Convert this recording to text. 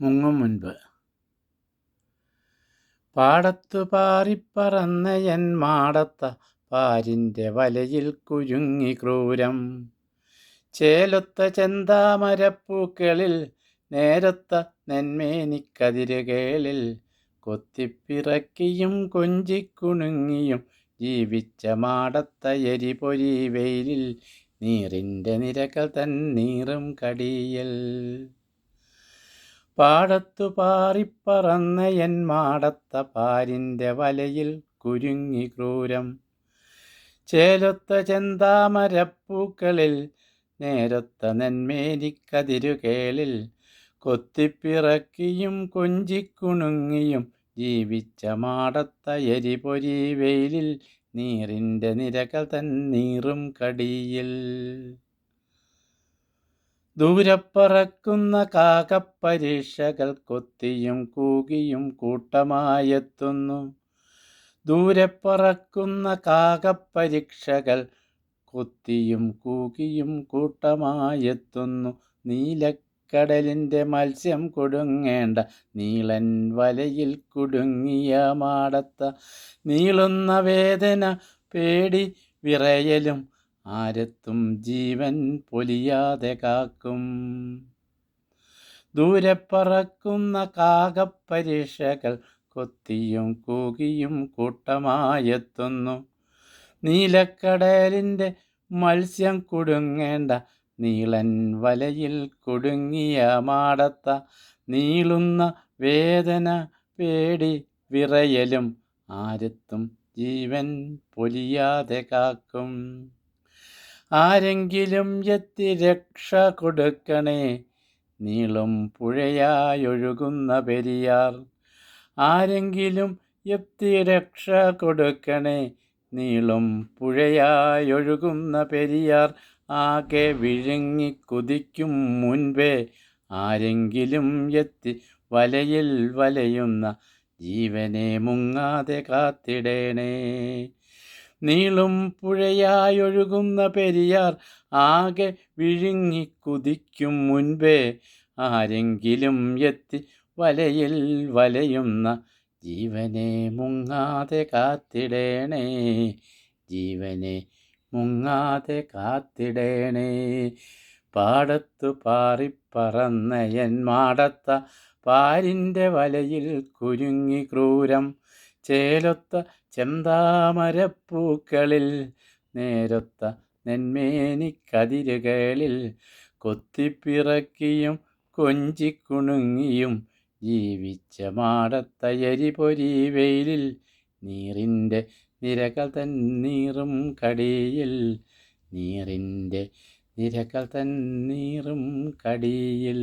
മുങ്ങും മുൻപ്. പാടത്തു പാറിപ്പറന്ന എൻ മാടത്ത പാരിന്റെ വലയിൽ കുരുങ്ങി ക്രൂരം. ചേലൊത്ത ചെന്താമരപ്പൂക്കളിൽ നേരത്ത നെന്മേനിക്കതിരുകേളിൽ കൊത്തിപ്പിറക്കിയും കൊഞ്ചിക്കുണുങ്ങിയും ജീവിച്ച മാടത്ത എരിപൊരി വെയിലിൽ നീറിന്റെ നിരകൾ തൻ നീറും കടിയൽ. പാടത്തു പാറിപ്പറന്ന എൻ മാടത്ത പാരിന്റെ വലയിൽ കുരുങ്ങി ക്രൂരം. ചേലൊത്ത ചെന്താമരപ്പൂക്കളിൽ നേരത്ത നെന്മേനിക്കതിരുകേളിൽ കൊത്തിപ്പിറക്കിയും കൊഞ്ചിക്കുണുങ്ങിയും ജീവിച്ച മാടത്ത എരിപൊരി വെയിലിൽ നീറിന്റെ നിരകൾ തന്നീറും നീറും കടിയിൽ. ദൂരപ്പറക്കുന്ന കാകപ്പരീക്ഷകൾ കൊത്തിയും കൂകിയും കൂട്ടമായെത്തുന്നു. ദൂരപ്പറക്കുന്ന കാകപ്പരീക്ഷകൾ കൊത്തിയും കൂകിയും കൂട്ടമായെത്തുന്നു. നീലക്കടലിന്റെ മത്സ്യം കൊടുങ്ങേണ്ട നീളൻ വലയിൽ കുടുങ്ങിയ മാടത്ത. നീളുന്ന വേദന പേടി വിറയലും ആരത്തും ജീവൻ പൊലിയാതെ കാക്കും. ദൂരെ പറക്കുന്ന കാകപ്പരീക്ഷകൾ കൊത്തിയും കൂകിയും കൂട്ടമായെത്തുന്നു. നീലക്കടലിന്റെ മത്സ്യം കുടുങ്ങേണ്ട നീളൻ വലയിൽ കുടുങ്ങിയ മാടത്ത നീളുന്ന വേദന പേടി വിറയലും ആരത്തും ജീവൻ പൊലിയാതെ കാക്കും. ആരെങ്കിലും എത്തി രക്ഷ കൊടുക്കണേ. നീളും പുഴയായൊഴുകുന്ന പെരിയാർ. ആരെങ്കിലും എത്തി രക്ഷ കൊടുക്കണേ. നീളും പുഴയായൊഴുകുന്ന പെരിയാർ ആകെ വിഴുങ്ങി കുതിക്കും മുൻപേ. ആരെങ്കിലും എത്തി വലയിൽ വലയുന്ന ജീവനെ മുങ്ങാതെ കാത്തിടേണേ. നീളും പുഴയായൊഴുകുന്ന പെരിയാർ ആകെ വിഴുങ്ങി കുതിക്കും മുൻപേ. ആരെങ്കിലും എത്തി വലയിൽ വലയുന്ന ജീവനെ മുങ്ങാതെ കാത്തിടേണേ. ജീവനെ മുങ്ങാതെ കാത്തിടേണേ. പാടത്തു പാറിപ്പറന്ന എൻ മാടത്ത പാരിന്റെ വലയിൽ കുരുങ്ങി ക്രൂരം. ചേലൊത്ത ചെന്താമരപ്പൂക്കളിൽ നേരൊത്ത നെന്മേനിക്കതിരുകളിൽ കൊത്തിപ്പിറക്കിയും കൊഞ്ചിക്കുണുങ്ങിയും ജീവിച്ച മാടത്തയരി പൊരി വെയിലിൽ നീറിന്റെ നിരകൾ തൻ നീറും കടിയിൽ നീറിന്റെ നിരകൾ തൻ നീറും കടിയിൽ.